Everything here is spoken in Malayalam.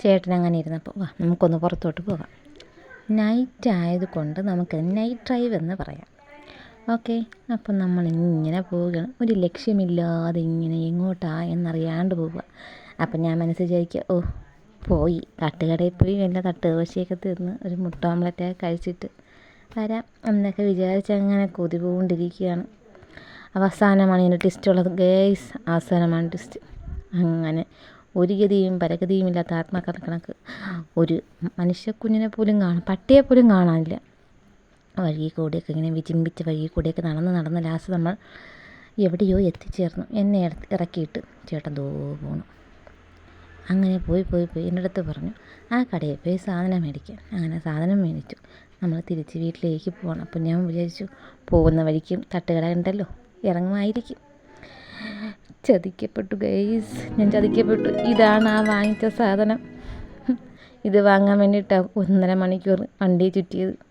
ചേട്ടൻ അങ്ങനെ ഇരുന്നപ്പോൾ വാ നമുക്കൊന്ന് പുറത്തോട്ട് പോകാം. നൈറ്റ് ആയതുകൊണ്ട് നമുക്ക് നൈറ്റ് ഡ്രൈവ് എന്ന് പറയാം. ഓക്കെ അപ്പം നമ്മൾ ഇങ്ങനെ പോവുകയാണ്. ഒരു ലക്ഷ്യമില്ലാതെ ഇങ്ങനെ എങ്ങോട്ടാ എന്നറിയാണ്ട് പോവുക. അപ്പം ഞാൻ മനസ്സിൽ വിചാരിക്കുക ഓ പോയി. തട്ടുകടയിൽ പോയി വല്ല തട്ട് ദോശയൊക്കെ ഒരു മുട്ട ഓംലറ്റൊക്കെ കഴിച്ചിട്ട് വരാം. എന്നൊക്കെ വിചാരിച്ച് അങ്ങനെ കൊതി പോകൊണ്ടിരിക്കുകയാണ് അവസാനമാണ് ഇതിന്റെ ട്വിസ്റ്റുള്ളത് ഗേയ്സ് അവസാനമാണ് ടിസ്റ്റ് അങ്ങനെ ഒരു ഗതിയും പരഗതിയും ഇല്ലാത്ത ആത്മകഥ കണക്ക്. ഒരു മനുഷ്യക്കുഞ്ഞിനെ പോലും കാണാൻ പട്ടിയെ പോലും കാണാനില്ല. വഴി കൂടെയൊക്കെ ഇങ്ങനെ വിചിമ്പിച്ച് വഴി കൂടെയൊക്കെ നടന്ന് നടന്ന് ലാസ്റ്റ് നമ്മൾ എവിടെയോ എത്തിച്ചേർന്നു. എന്നെ ഇറ- ഇറക്കിയിട്ട് ചേട്ടൻ ദോ പോണു അങ്ങനെ പോയി പോയി പോയി എന്റെ അടുത്ത് പറഞ്ഞു ആ കടയിൽ പോയി സാധനം മേടിക്കാൻ അങ്ങനെ സാധനം മേടിച്ചു. നമ്മൾ തിരിച്ച് വീട്ടിലേക്ക് പോകണം. അപ്പം ഞാൻ വിചാരിച്ചു പോകുന്ന വഴിക്കും തട്ടുകട ഉണ്ടല്ലോ ഇറങ്ങുമായിരിക്കും. ചതിക്കപ്പെട്ടു ഗൈസ് ഞാൻ ചതിക്കപ്പെട്ടു. ഇതാണ് ആ വാങ്ങിച്ച സാധനം. ഇത് വാങ്ങാൻ വേണ്ടിയിട്ടാണ് ഒന്നര മണിക്കൂർ വണ്ടി ചുറ്റിയത്.